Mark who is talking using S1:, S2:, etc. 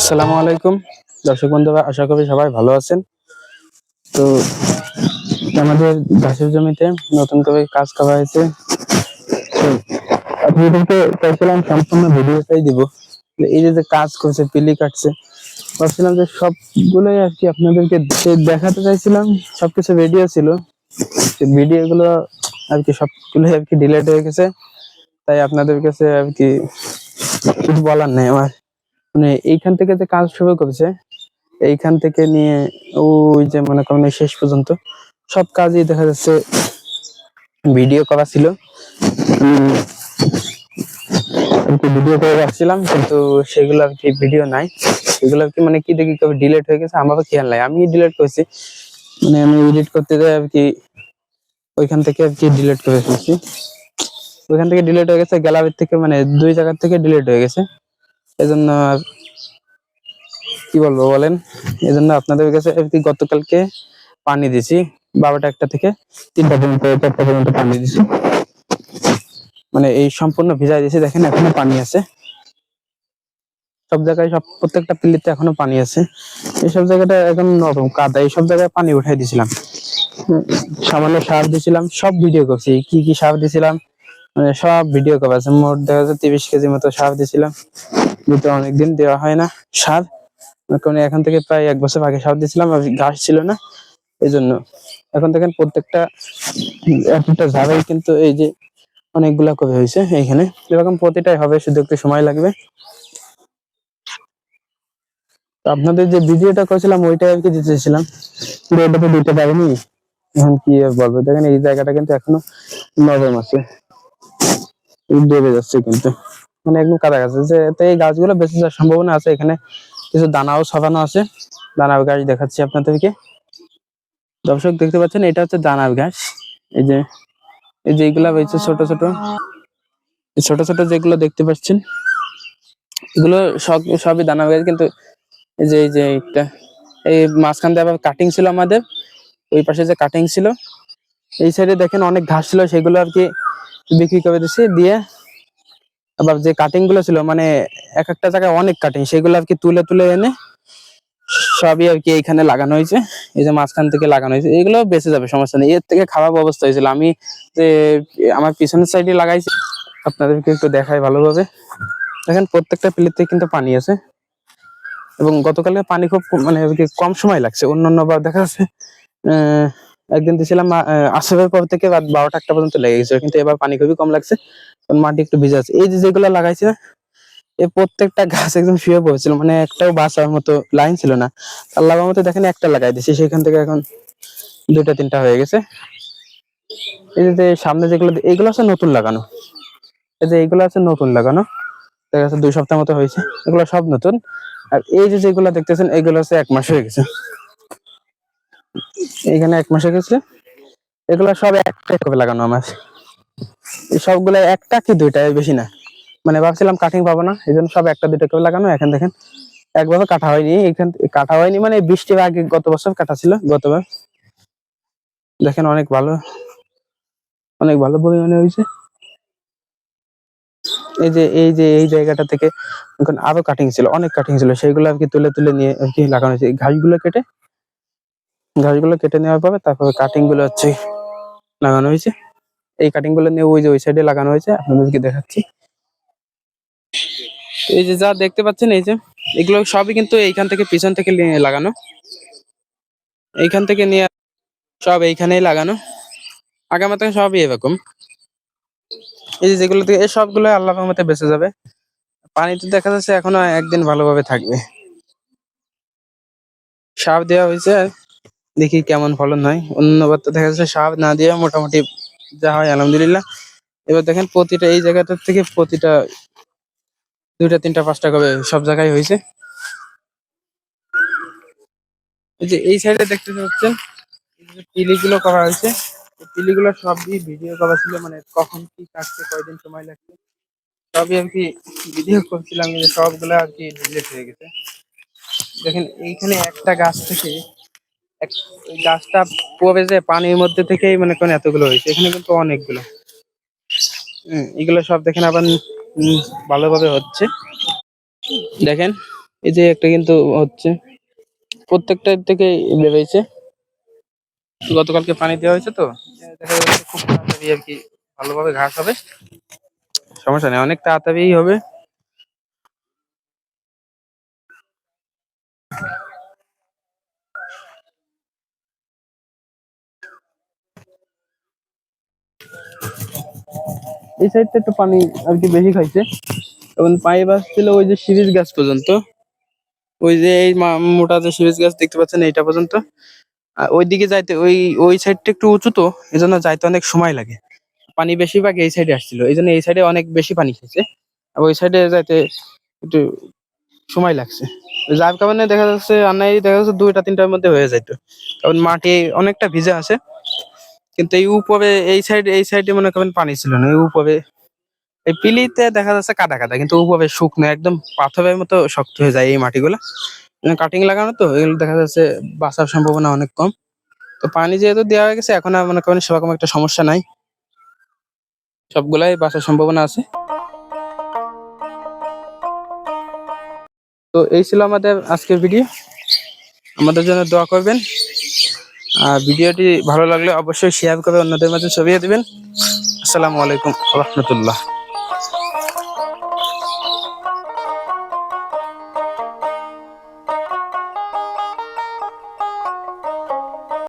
S1: আসসালামু আলাইকুম। দর্শক বন্ধুরা, আশা করি সবাই ভালো আছেন। তো আমাদের গাছের জমিতে নতুন করে কাজ করা হয়েছে। আপনাদেরকে চাইছিলাম সম্পূর্ণ ভিডিওটাই দিব। এই যে যে কাজ করছে, পিলি কাটছে, ভাবছিলাম যে সবগুলোই আর কি আপনাদেরকে দেখাতে চাইছিলাম। সবকিছু ভিডিও ছিল। ভিডিও গুলো আর কি সবগুলোই আর কি ডিলেট হয়ে গেছে। তাই আপনাদের কাছে আর কি কিছু বলার নেই আমার। মানে এইখান থেকে যে কাজ শুরু করেছে, এইখান থেকে নিয়ে ওই যে মনে করেন শেষ পর্যন্ত সব কাজই দেখা যাচ্ছে ভিডিও করা ছিল। ভিডিও করে রাখছিলাম, কিন্তু সেগুলো আর কি ভিডিও নাই। এগুলো আর কি মানে কি দেখি কবে ডিলেট হয়ে গেছে, আমারও খেয়াল নাই। আমি ডিলেট করেছি। মানে আমি এডিট করতে যাই আর কি ওইখান থেকে আর কি ডিলেট করে ফেলছি। ওইখান থেকে ডিলেট হয়ে গেছে, গ্যালারির থেকে মানে দুই জায়গার থেকে ডিলেট হয়ে গেছে। এজন্য কি বলব বলেন? এজন্য আপনাদের কাছে গতকালকে পানি দিছি বারোটা একটা থেকে তিনটা পর্যন্ত, চারটা পর্যন্ত পানি দিছি মানে এই সম্পূর্ণ ভিজাই দিয়েছি, দেখেন এখনও পানি আছে। সব জায়গায়, সব প্রত্যেকটা পিলিতে এখনও পানি আছে। এইসব জায়গাটা এখন নরম, কাদা, এইসব জায়গায় পানি উঠাই দিছিলাম সামান্য সার দিছিলাম সব ভিডিও করছি, কি কি সার দিছিলাম মানে সব ভিডিও করা আছে। মোট দেখা যাচ্ছে তিরিশ কেজি মতো সার দিয়েছিলাম। কিন্তু অনেকদিন দেওয়া হয় না সার। কারণ এখন থেকে প্রায় এক বছর আগে সার দিয়েছিলাম, আর ঘাস ছিল না। এই জন্য এখন দেখেন প্রত্যেকটা, একটা ঝাড়াই কিন্তু এই যে অনেকগুলা করে হয়েছে এইখানে। এরকম প্রতিটাই হবে, শুধু একটু সময় লাগবে। আপনাদের যে ভিডিওটা করেছিলাম, ওইটাই আর কি দিতে চেয়েছিলাম কিন্তু ওটা তো দিতে পারিনি। এখন কি বলব? দেখেন এই জায়গাটা কিন্তু এখনও নরম আছে। ডেবে যাচ্ছে কিন্তু। মানে একদম কাদা গাছ। যে এই গাছগুলো বেঁচে যাওয়ার সম্ভাবনা আছে এখানে। কিছু দানাও ছড়ানো আছে। দানার গাছ দেখাচ্ছি আপনাদেরকে। দর্শক, দেখতে পাচ্ছেন, এটা হচ্ছে দানার ঘাস এই যে এই যে এইগুলা রয়েছে ছোট ছোট। ছোট ছোট যেগুলো দেখতে পাচ্ছেন, এগুলো সব, সবই দানা গাছ। কিন্তু এই যে এই যে একটা, এই মাঝখান দিয়ে আবার কাটিং ছিল আমাদের। ওই পাশে যে কাটিং ছিল, এই সাইডে দেখেন অনেক ঘাস ছিল। সেগুলো আর কি বিক্রি করে দিছি, দিয়ে আবার যে কাটিংগুলো ছিল মানে এক একটা জায়গায় অনেক কাটিং সেগুলো আর কি তুলে তুলে এনে সবই আর কি এইখানে লাগানো হয়েছে। এই যে মাঝখান থেকে লাগানো হয়েছে, এগুলো বেঁচে যাবে, সমস্যা নেই। এর থেকে খারাপ অবস্থা হয়েছিল। আমি যে আমার পিছনের সাইডে লাগাইছি, আপনাদেরকে একটু দেখাই ভালোভাবে। দেখেন, প্রত্যেকটা প্লেটে কিন্তু পানি আছে। এবং গতকালে পানি খুব মানে কম সময় লাগছে। অন্যান্য বার দেখা যাচ্ছে একদিন দিয়েছিলাম আসরের পর থেকে রাত বারোটা একটা পর্যন্ত লেগে গেছিল কিন্তু এবার পানি খুবই কম লাগছে মাটি একটু ভিজে আছে। এই যে যেগুলো লাগাইছে এই প্রত্যেকটা গাছ একদম শুয়ে পড়েছিল মানে একটাও বাঁচার মতো লাইন ছিল না। আল্লাহ মতো দেখেন একটা লাগাই দিছি, সেখান থেকে এখন দুইটা, তিনটা হয়ে গেছে। এই যে যে সামনে যেগুলো এইগুলো আছে নতুন লাগানো। এই যে এইগুলো আছে নতুন লাগানো, দেখা যাচ্ছে দুই সপ্তাহ মতো হয়েছে, এগুলো সব নতুন। আর এই যে যেগুলো দেখতেছেন, এগুলো হচ্ছে এক মাস হয়ে গেছে। এইখানে এক মাস গেছে। এগুলো সব একটা করে লাগানো আমার। সবগুলো একটা কি দুইটা বেশি না। মানে ভাবছিলাম কাটিং পাবো না, এই জন্য সব একটা দুইটা করে লাগানো, এখন দেখেন। একভাবে কাটা হয়নি এখান কাটা হয়নি মানে বৃষ্টির আগে গত বছর কাটা ছিল, গতবার। দেখেন অনেক ভালো অনেক ভালো পরিমাণে হয়েছে। এই যে এই যে, এই জায়গাটা থেকে এখন আরও কাটিং ছিল, অনেক কাটিং ছিল, সেইগুলো আর কি তুলে তুলে নিয়ে আর কি লাগানো হয়েছে। ঘাসগুলো কেটে ঘাসগুলো কেটে নেওয়ার পরে তারপরে কাটিংগুলো হচ্ছে লাগানো হয়েছে। এই কাটিংগুলো নিয়ে ওই যে ওই সাইডে লাগানো হয়েছে, আপনাদেরকে দেখাচ্ছি। এই যে যা দেখতে পাচ্ছেন, এই যে এগুলো সবই কিন্তু এইখান থেকে পিছন থেকে লাগানো। এইখান থেকে নিয়ে সব এইখানেই লাগানো। আগামী থেকে সবই এরকম। এই যে যেগুলো থেকে এই সবগুলো আল্লাহ মতে বেঁচে যাবে। পানিতে দেখা যাচ্ছে এখনও একদিন ভালোভাবে থাকবে। সাপ দেওয়া হয়েছে। দেখি কেমন ফলন হয়। অন্যবার তো দেখা যাচ্ছে সার না দিয়ে মোটামুটি যা হয়, আলহামদুলিল্লাহ। এবার দেখেন প্রতিটা এই জায়গাটার থেকে প্রতিটা দুইটা, তিনটা, পাঁচটা করে সব জায়গায় হয়েছে। যে এই সাইডে দেখতে পাচ্ছেন পিলিগুলো করা হয়েছে। পিলিগুলো সবই ভিডিও করা ছিল মানে কখন কি কাটছে, কয়দিন সময় লাগছে। সবই আর কি ভিডিও করছিলাম সবগুলো আর কি ডিলিট হয়ে গেছে। দেখেন এইখানে একটা গাছ থেকে এক গাছটা পড়ে যে পানির মধ্যে থেকেই মানে কোন এতগুলো হয়েছে। এখানে কিন্তু অনেকগুলো। হুম, এগুলো সব দেখেন আবার ভালোভাবে হচ্ছে। দেখেন এই যে একটা কিন্তু হচ্ছে। প্রত্যেকটা থেকে বেরোইছে গতকালকে পানি দেওয়া হয়েছে তো। দেখা যাচ্ছে খুব তাড়াতাড়ি আর কি ভালোভাবে ঘাস হবে। সমস্যা নেই অনেক তাড়াতাড়ি হবে। এই সাইডটা একটু পানি আর কি বেশি খাইছে। এবং পায়ে ছিল ওই যে সিরিজ গাছ পর্যন্ত। ওই যে এই মোটা যে সিরিজ গাছ দেখতে পাচ্ছেন এইটা পর্যন্ত। আর ওইদিকে যাইতে ওই ওই সাইডটা একটু উঁচু তো এই জন্য যাইতে অনেক সময় লাগে। পানি বেশিরভাগ এই সাইডে আসছিল, এই জন্য এই সাইডে অনেক বেশি পানি খেয়েছে আর ওই সাইডে যাইতে একটু সময় লাগছে। যার কারণে দেখা যাচ্ছে আন্নাই দেখা যাচ্ছে দুইটা, তিনটার মধ্যে হয়ে যাইতো। কারণ মাটি অনেকটা ভিজে আছে। কিন্তু এই উপরে, এই সাইড এই সাইডে মনে করেন পানি ছিল না, এই উপরে, এই পিলিতে দেখা যাচ্ছে কাদা কাদা, কিন্তু উপরে শুকনো, একদম পাথরের মতো শক্ত হয়ে যায় এই মাটিগুলো। কাটিং লাগানো তো, এগুলো দেখা যাচ্ছে বাঁচার সম্ভাবনা অনেক কম। তো পানি যেহেতু দেওয়া হয়ে গেছে, এখন আর মনে করেন সেরকম একটা সমস্যা নাই। সবগুলাই বাঁচার সম্ভাবনা আছে। তো এই ছিল আমাদের আজকের ভিডিও আমাদের জন্য দোয়া করবেন। ভিডিওটি ভালো লাগলে অবশ্যই শেয়ার করে অন্যদের মাঝে ছড়িয়ে দিবেন। আসসালামু আলাইকুম রহমতুল্লাহ।